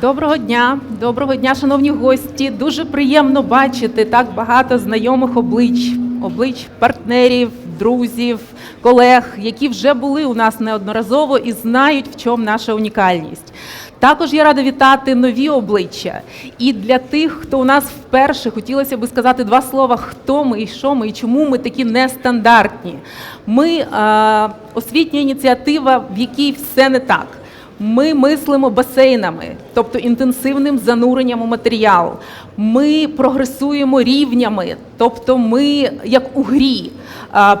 Доброго дня, доброго дня, шановні гості. Дуже приємно бачити так багато знайомих облич, облич партнерів, друзів, колег, які вже були у нас неодноразово і знають, в чому наша унікальність. Також я рада вітати нові обличчя. І для тих, хто у нас вперше хотілося би сказати два слова, хто ми і що ми, і чому ми такі нестандартні. Ми е, освітня ініціатива, в якій все не так. Ми мислимо басейнами, тобто інтенсивним зануренням у матеріал. Ми прогресуємо рівнями, тобто ми, як у грі,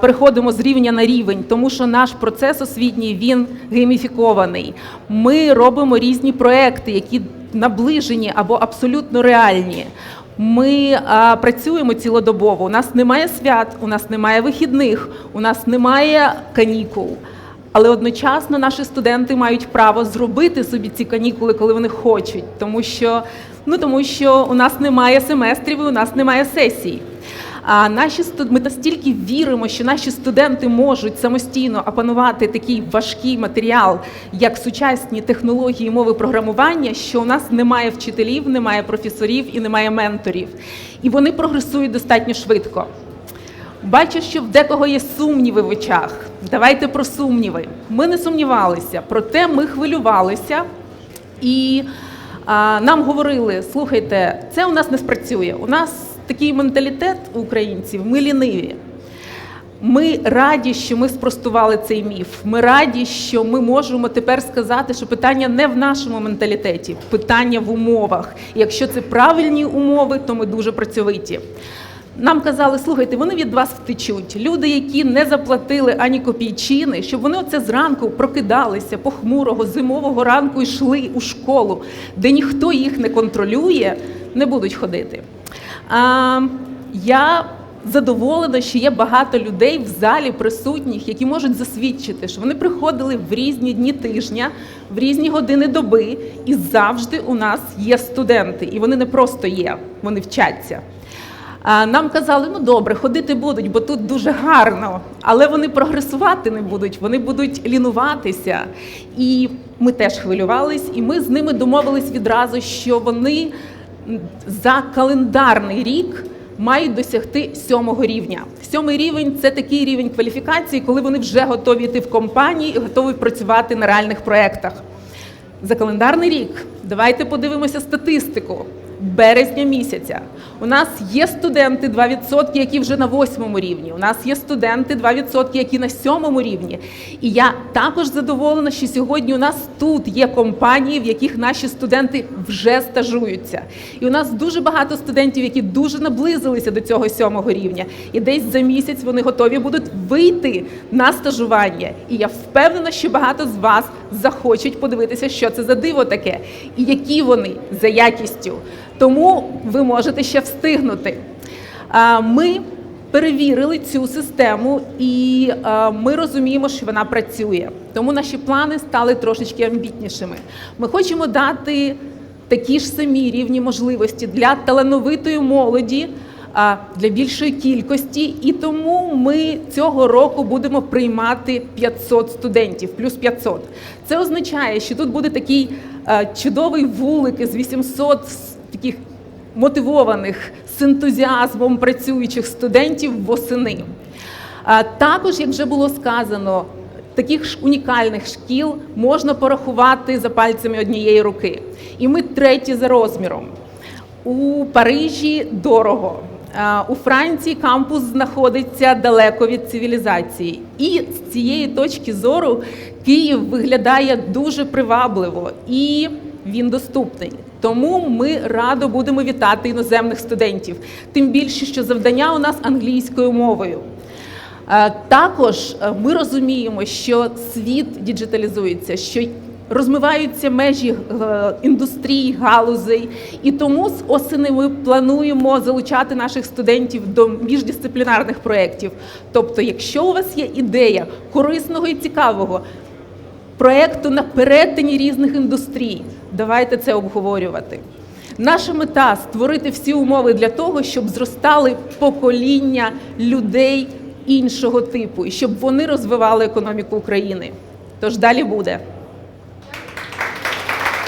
переходимо з рівня на рівень, тому що наш процес освітній він гейміфікований. Ми робимо різні проекти, які наближені або абсолютно реальні. Ми а, працюємо цілодобово. У нас немає свят, у нас немає вихідних, у нас немає канікул. Але одночасно наші студенти мають право зробити собі ці канікули, коли вони хочуть, тому що ну тому що у нас немає семестрів, і у нас немає сесій. А наші ми настільки віримо, що наші студенти можуть самостійно опанувати такий важкий матеріал, як сучасні технології мови програмування, що у нас немає вчителів, немає професорів і немає менторів. І вони прогресують достатньо швидко. Бачу, що в декого є сумніви в очах. Давайте про сумніви. Ми не сумнівалися, проте ми хвилювалися і а, нам говорили: слухайте, це у нас не спрацює. У нас такий менталітет у українців, ми ліниві. Ми раді, що ми спростували цей міф. Ми раді, що ми можемо тепер сказати, що питання не в нашому менталітеті, питання в умовах. І якщо це правильні умови, то ми дуже працьовиті. Нам казали, слухайте, вони від вас втечуть. Люди, які не заплатили ані копійчини, щоб вони оце зранку прокидалися похмурого зимового ранку йшли у школу, де ніхто їх не контролює, не будуть ходити. А, я задоволена, що є багато людей в залі присутніх, які можуть засвідчити, що вони приходили в різні дні тижня, в різні години доби, і завжди у нас є студенти, і вони не просто є, вони вчаться. Нам казали, ну добре, ходити будуть, бо тут дуже гарно, але вони прогресувати не будуть, вони будуть лінуватися. І ми теж хвилювались, і ми з ними домовились відразу, що вони за календарний рік мають досягти сьомого рівня. Сьомий рівень це такий рівень кваліфікації, коли вони вже готові йти в компанії і готові працювати на реальних проєктах. За календарний рік давайте подивимося статистику березня місяця. У нас є студенти 2%, які вже на восьмому рівні. У нас є студенти 2%, які на сьомому рівні. І я також задоволена, що сьогодні у нас тут є компанії, в яких наші студенти вже стажуються. І у нас дуже багато студентів, які дуже наблизилися до цього сьомого рівня. І десь за місяць вони готові будуть вийти на стажування. І я впевнена, що багато з вас захочуть подивитися, що це за диво таке, і які вони за якістю. Тому ви можете ще встигнути. Ми перевірили цю систему, і ми розуміємо, що вона працює. Тому наші плани стали трошечки амбітнішими. Ми хочемо дати такі ж самі рівні можливості для талановитої молоді. Для більшої кількості, і тому ми цього року будемо приймати 500 студентів, плюс 500. Це означає, що тут буде такий чудовий вулик із 800 с- таких мотивованих з ентузіазмом працюючих студентів восени. Також, як вже було сказано, таких ж унікальних шкіл можна порахувати за пальцями однієї руки. І ми треті за розміром. У Парижі дорого. У Франції кампус знаходиться далеко від цивілізації. І з цієї точки зору Київ виглядає дуже привабливо і він доступний. Тому ми радо будемо вітати іноземних студентів. Тим більше, що завдання у нас англійською мовою. Е, Також е, ми розуміємо, що світ діджиталізується, що розмиваються межі е, індустрій, галузей, і тому з осени ми плануємо залучати наших студентів до міждисциплінарних проєктів. Тобто, якщо у вас є ідея корисного і цікавого, проекту на перетині різних індустрій. Давайте це обговорювати. Наша мета створити всі умови для того, щоб зростали покоління людей іншого типу, і щоб вони розвивали економіку України. Тож далі буде.